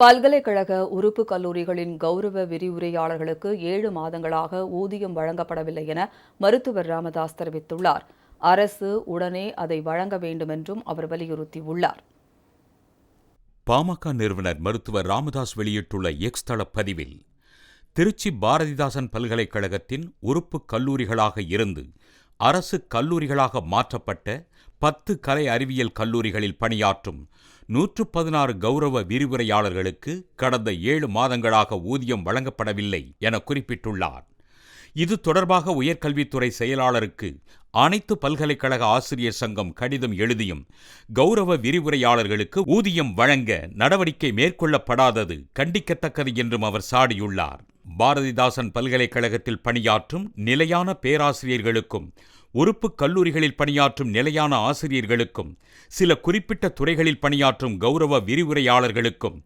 பல்கலைக்கழக உறுப்பு கல்லூரிகளின் கௌரவ விரிவுரையாளர்களுக்கு ஏழு மாதங்களாக ஊதியம் வழங்கப்படவில்லை என மருத்துவர் ராமதாஸ் தெரிவித்துள்ளார். அரசு உடனே அதை வழங்க வேண்டும் என்றும் அவர் வலியுறுத்தியுள்ளார். பாமக நிறுவனர் மருத்துவர் ராமதாஸ் வெளியிட்டுள்ள எக்ஸ் தள பதிவில் திருச்சி பாரதிதாசன் பல்கலைக்கழகத்தின் உறுப்பு கல்லூரிகளாக இருந்து அரசு கல்லூரிகளாக மாற்றப்பட்ட பத்து கலை அறிவியல் கல்லூரிகளில் பணியாற்றும் நூற்று பதினாறு கௌரவ விரிவுரையாளர்களுக்கு கடந்த ஏழு மாதங்களாக ஊதியம் வழங்கப்படவில்லை என குறிப்பிட்டுள்ளார். இது தொடர்பாக உயர்கல்வித்துறை செயலாளருக்கு அனைத்து பல்கலைக்கழக ஆசிரியர் சங்கம் கடிதம் எழுதியும் கௌரவ விரிவுரையாளர்களுக்கு ஊதியம் வழங்க நடவடிக்கை மேற்கொள்ளப்படாதது கண்டிக்கத்தக்கது என்றும் அவர் சாடியுள்ளார். பாரதிதாசன் பல்கலைக்கழகத்தில் பணியாற்றும் நிலையான பேராசிரியர்களுக்கும் உறுப்பு கல்லூரிகளில் பணியாற்றும் நிலையான ஆசிரியர்களுக்கும் சில குறிப்பிட்ட துறைகளில் பணியாற்றும் கௌரவ விரிவுரையாளர்களுக்கும்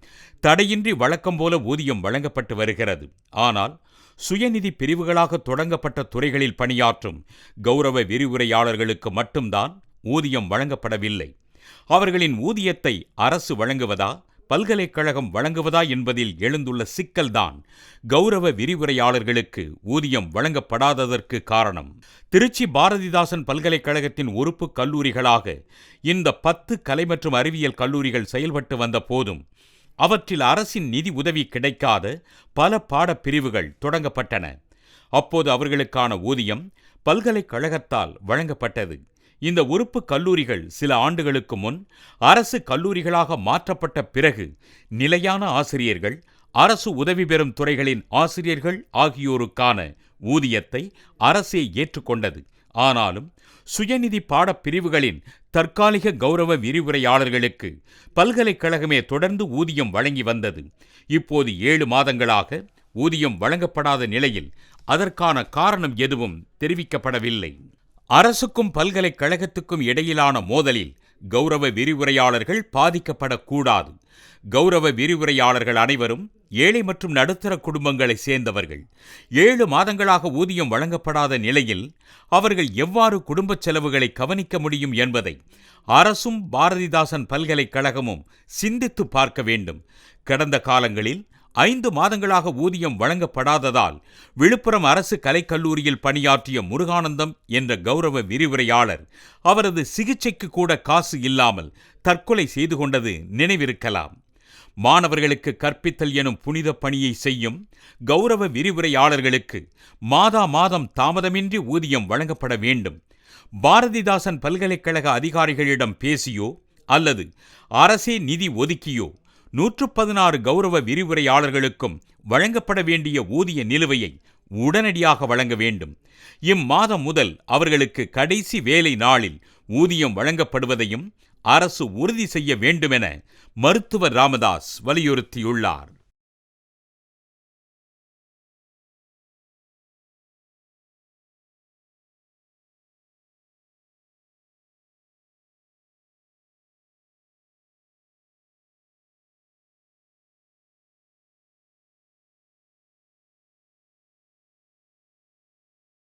தடையின்றி வழக்கம் போல ஊதியம் வழங்கப்பட்டு வருகிறது. ஆனால் சுயநிதி பிரிவுகளாக தொடங்கப்பட்ட துறைகளில் பணியாற்றும் கௌரவ விரிவுரையாளர்களுக்கு மட்டும்தான் ஊதியம் வழங்கப்படவில்லை. அவர்களின் ஊதியத்தை அரசு வழங்குவதா பல்கலைக்கழகம் வழங்குவதா என்பதில் எழுந்துள்ள சிக்கல்தான் கௌரவ விரிவுரையாளர்களுக்கு ஊதியம் வழங்கப்படாததற்கு காரணம். திருச்சி பாரதிதாசன் பல்கலைக்கழகத்தின் உறுப்பு கல்லூரிகளாக இந்த பத்து கலை மற்றும் அறிவியல் கல்லூரிகள் செயல்பட்டு வந்த போதும் அவற்றில் அரசின் நிதி உதவி கிடைக்காத பல பாடப்பிரிவுகள் தொடங்கப்பட்டன. அப்போது அவர்களுக்கான ஊதியம் பல்கலைக்கழகத்தால் வழங்கப்பட்டது. இந்த உறுப்பு கல்லூரிகள் சில ஆண்டுகளுக்கு முன் அரசு கல்லூரிகளாக மாற்றப்பட்ட பிறகு நிலையான ஆசிரியர்கள் அரசு உதவி பெறும் துறைகளின் ஆசிரியர்கள் ஆகியோருக்கான ஊதியத்தை அரசே ஏற்றுக்கொண்டது. ஆனாலும் சுயநிதி பாடப்பிரிவுகளின் தற்காலிக கௌரவ விரிவுரையாளர்களுக்கு பல்கலைக்கழகமே தொடர்ந்து ஊதியம் வழங்கி வந்தது. இப்போது ஏழு மாதங்களாக ஊதியம் வழங்கப்படாத நிலையில் அதற்கான காரணம் எதுவும் தெரிவிக்கப்படவில்லை. அரசுக்கும் பல்கலைக்கழகத்துக்கும் இடையிலான மோதலில் கௌரவ விரிவுரையாளர்கள் பாதிக்கப்படக்கூடாது. கௌரவ விரிவுரையாளர்கள் அனைவரும் ஏழை மற்றும் நடுத்தர குடும்பங்களை சேர்ந்தவர்கள். ஏழு மாதங்களாக ஊதியம் வழங்கப்படாத நிலையில் அவர்கள் எவ்வாறு குடும்பச் செலவுகளை கவனிக்க முடியும் என்பதை அரசும் பாரதிதாசன் பல்கலைக்கழகமும் சிந்தித்து பார்க்க வேண்டும். கடந்த காலங்களில் ஐந்து மாதங்களாக ஊதியம் வழங்கப்படாததால் விழுப்புரம் அரசு கலைக்கல்லூரியில் பணியாற்றிய முருகானந்தம் என்ற கௌரவ விரிவுரையாளர் அவரது சிகிச்சைக்கு கூட காசு இல்லாமல் தற்கொலை செய்து கொண்டது நினைவிருக்கலாம். மாணவர்களுக்கு கற்பித்தல் எனும் புனித பணியை செய்யும் கௌரவ விரிவுரையாளர்களுக்கு மாதா மாதம் தாமதமின்றி ஊதியம் வழங்கப்பட வேண்டும். பாரதிதாசன் பல்கலைக்கழக அதிகாரிகளிடம் பேசியோ அல்லது அரசே நிதி ஒதுக்கியோ நூற்று பதினாறு கௌரவ விரிவுரையாளர்களுக்கும் வழங்கப்பட வேண்டிய ஊதிய நிலுவையை உடனடியாக வழங்க வேண்டும். இம்மாதம் முதல் அவர்களுக்கு கடைசி வேலை நாளில் ஊதியம் வழங்கப்படுவதையும் அரசு உறுதி செய்ய வேண்டுமென மருத்துவர் ராமதாஸ் வலியுறுத்தியுள்ளார்.